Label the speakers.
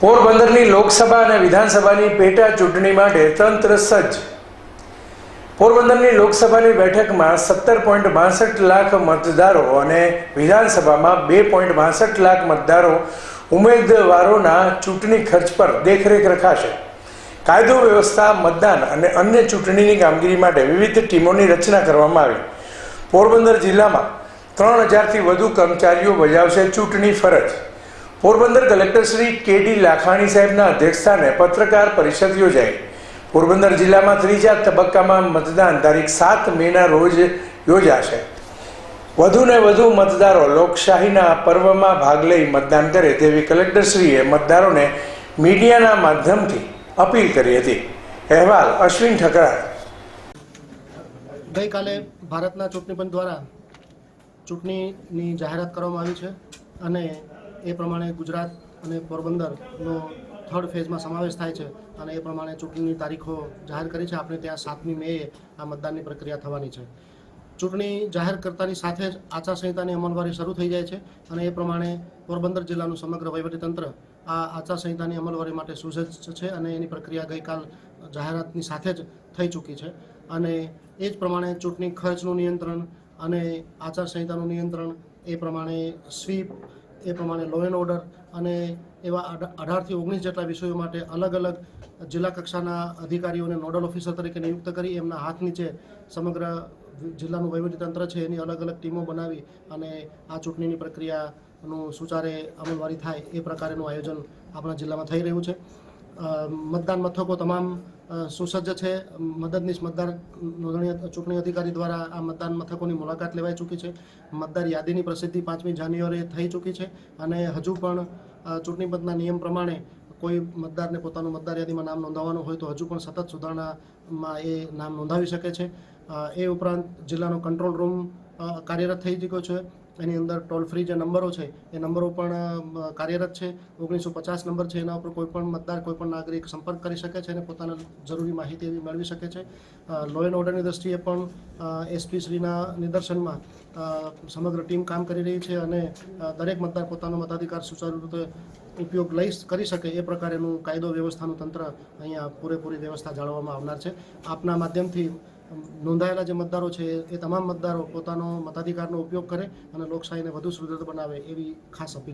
Speaker 1: પોરબંદરની લોકસભા અને વિધાનસભાની પેટા ચૂંટણી માટે તંત્ર સજ્જ. પોરબંદરની લોકસભાની બેઠકમાં સત્તર પોઈન્ટ બાસઠ લાખ મતદારો અને વિધાનસભામાં બે પોઈન્ટ બાસઠ લાખ મતદારો ઉમેદવારોના ચૂંટણી ખર્ચ પર દેખરેખ રખાશે. કાયદો વ્યવસ્થા, મતદાન અને અન્ય ચૂંટણીની કામગીરી માટે વિવિધ ટીમોની રચના કરવામાં આવી. પોરબંદર જિલ્લામાં ત્રણ હજારથી વધુ કર્મચારીઓ બજાવશે ચૂંટણી ફરજ. પોરબંદર કલેક્ટર શ્રી કે ડી લાખાણી સાહેબના અધ્યક્ષસ્થાને પત્રકાર પરિષદ યોજાઈ. પોરબંદર જિલ્લામાં ત્રીજા તબક્કામાં મતદાન તારીખ સાત મેના રોજ યોજાશે. વધુને વધુ મતદારો લોકશાહીના પર્વમાં ભાગ લઈ મતદાન કરે તેવી કલેક્ટરશ્રીએ મતદારોને મીડિયાના માધ્યમથી અપીલ કરી હતી. અહેવાલ અશ્વિન ઠકરા
Speaker 2: ગઈકાલે ભારતના ચૂંટણી પંચ દ્વારા ચૂંટણીની જાહેરાત કરવામાં આવી છે અને એ પ્રમાણે ગુજરાત અને પોરબંદરનો થર્ડ ફેઝમાં સમાવેશ થાય છે અને એ પ્રમાણે ચૂંટણીની તારીખો જાહેર કરી છે. આપણે ત્યાં સાતમી મેએ આ મતદાનની પ્રક્રિયા થવાની છે. ચૂંટણી જાહેર કરતાની સાથે જ આચારસંહિતાની અમલવારી શરૂ થઈ જાય છે અને એ પ્રમાણે પોરબંદર જિલ્લાનું સમગ્ર વહીવટીતંત્ર આ આચારસંહિતાની અમલવારી માટે સુસજ્જ છે અને એની પ્રક્રિયા ગઈકાલ જાહેરાતની સાથે જ થઈ ચૂકી છે. અને એ જ પ્રમાણે ચૂંટણી ખર્ચનું નિયંત્રણ અને આચારસંહિતાનું નિયંત્રણ એ પ્રમાણે સ્વીપ એ પ્રમાણે લો એન્ડ ઓર્ડર અને એવા અઢા- અઢારથી ઓગણીસ જેટલા વિષયો માટે અલગ અલગ જિલ્લા કક્ષાના અધિકારીઓને નોડલ ઓફિસર તરીકે નિયુક્ત કરી, એમના હાથ નીચે સમગ્ર જિલ્લાનું વહીવટીતંત્ર છે, એની અલગ અલગ ટીમો બનાવી અને આ ચૂંટણીની પ્રક્રિયાનું સુચારે અમલવારી થાય એ પ્રકારેનું આયોજન આપણા જિલ્લામાં થઈ રહ્યું છે. મતદાન મથકો તમામ સુસજ્જ છે. મદદનીશ મતદાર નોંધણી ચૂંટણી અધિકારી દ્વારા આ મતદાન મથકોની મુલાકાત લેવાઈ ચૂકી છે. મતદાર યાદીની પ્રસિદ્ધિ પાંચમી જાન્યુઆરીએ થઈ ચૂકી છે અને હજુ પણ ચૂંટણી પંચના નિયમ પ્રમાણે કોઈ મતદારને પોતાનું મતદાર યાદીમાં નામ નોંધાવવાનું હોય તો હજુ પણ સતત સુધારણામાં એ નામ નોંધાવી શકે છે. એ ઉપરાંત જિલ્લાનો કંટ્રોલ રૂમ કાર્યરત થઈ ચૂક્યો છે. એની અંદર ટોલ ફ્રી જે નંબરો છે, એ નંબરો પણ કાર્યરત છે. ઓગણીસો પચાસ નંબર છે, એના ઉપર કોઈ પણ મતદાર, કોઈ પણ નાગરિક સંપર્ક કરી શકે છે અને પોતાના જરૂરી માહિતી એવી મેળવી શકે છે. લો એન્ડ ઓર્ડરની દ્રષ્ટિએ પણ એસપી શ્રીના નિદર્શનમાં સમગ્ર ટીમ કામ કરી રહી છે અને દરેક મતદાર પોતાનો મતાધિકાર સુચારુ રીતે ઉપયોગ લઈ કરી શકે એ પ્રકારેનું કાયદો વ્યવસ્થાનું તંત્ર અહીંયા પૂરેપૂરી વ્યવસ્થા જાળવવામાં આવનાર છે. આપના માધ્યમથી નોંધાયેલા જે મતદારો છે, એ તમામ મતદારો પોતાનો મતાધિકારનો ઉપયોગ કરે અને લોકશાહીને વધુ સુદૃઢ બનાવે એવી ખાસ અપીલ